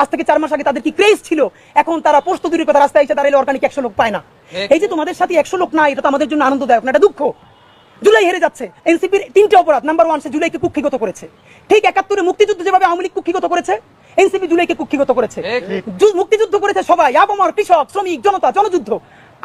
আজ থেকে চার মাস আগে তাদের কি ক্রেজ ছিল? এখন তারা পোস্ত দূরের কথা রাস্তায় এসে দাঁড়াইলে অর্গানিক একশো লোক পায় না। এই যে তোমাদের সাথে একশো লোক নাই এটা তো আমাদের জন্য আনন্দদায়ক না এটা দুঃখ। জুলাই হেরে যাচ্ছে। এনসিপির তিনটে অপরাধ নাম্বার ওয়ান সে জুলাইকে কুক্ষিগত করেছে। ঠিক একাত্তরে মুক্তিযুদ্ধ যেভাবে আওয়ামী লীগ কুক্ষিগত করেছে এনসিপি জুলাইকে কুক্ষিগত করেছে। মুক্তিযুদ্ধ করেছে সবাই আবমর কৃষক শ্রমিক জনতা জনযুদ্ধ।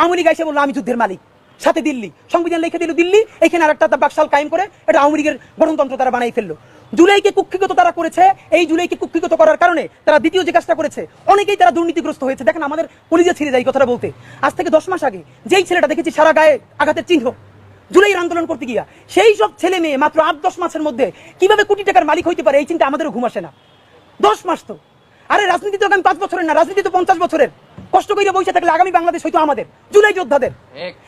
আওয়ামী লীগ এসে বলল আমি যুদ্ধের মালিক। সাথে দিল্লি সংবিধান লিখে দিল দিল্লি এখানে আর একটা বাকশাল কায়েম করে এটা আওয়ামী লীগের গণতন্ত্র তারা বানাই ফেলল। জুলাইকে কুক্ষিগত তারা করেছে এই জুলাইকে কুক্ষিগত করার কারণে তারা দ্বিতীয় যে কাজটা করেছে অনেকেই তারা দুর্নীতিগ্রস্ত হয়েছে। দেখেন আমাদের কলিজা ছিঁড়ে যায় কথাটা বলতে। আজ থেকে দশ মাস আগে যেই ছেলেটা দেখেছি সারা গায়ে আঘাতের চিহ্ন জুলাইয়ের আন্দোলন করতে গিয়া সেই সব ছেলে মেয়ে মাত্র আট দশ মাসের মধ্যে কীভাবে কোটি টাকার মালিক হইতে পারে এই চিন্তা আমাদেরও ঘুম আসে না। দশ মাস তো। আরে রাজনীতি তো আগামী পাঁচ বছরের না রাজনীতি তো পঞ্চাশ বছরের। কষ্ট করে বসে থাকলে আগামী বাংলাদেশ হয়তো আমাদের জুলাই যোদ্ধাদের।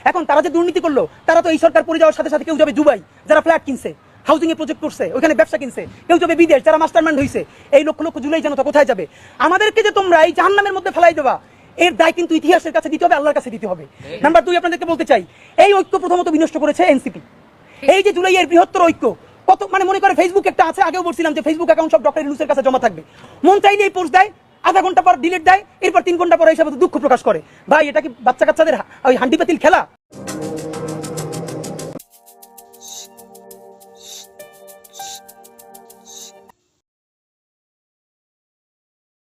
এখন তারা যে দুর্নীতি করল তারা তো এই সরকার পড়ে যাওয়ার সাথে সাথে কেউ যাবে দুবাই যারা ফ্ল্যাট কিনছে। হাউজিং এ প্রজেক্ট করছে ওখানে ব্যবসা কিনছে কেউ যাবে বিদেশ যারা মাস্টারমাইন্ড হইছে এই লক্ষ লক্ষ জুলাই জনতা কোথায় যাবে? আমাদেরকে যে তোমরা এই জাহান্নামের মধ্যে ফেলাই দেবা এর দায় কিন্তু ইতিহাসের কাছে দিতে হবে আল্লাহর কাছে দিতে হবে। নাম্বার দুই আপনাদেরকে বলতে চাই এই ঐক্য প্রথমত বিনষ্ট করেছে এনসিপি এই যে জুলাইয়ের বৃহত্তর ঐক্য কত মানে মনে করে ফেসবুক একটা আছে আগেও বলছিলাম যে ফেসবুক অ্যাকাউন্ট সব ডক্টর ইউনুসের কাছে জমা থাকবে। মন চাইলে এই পোস্ট দেয় আধা ঘণ্টা পর ডিলিট দেয় এরপর তিন ঘণ্টা পর হিসাবে দুঃখ প্রকাশ করে। ভাই এটা কি বাচ্চা কাচ্চাদের ওই হান্ডি পাতিল খেলা?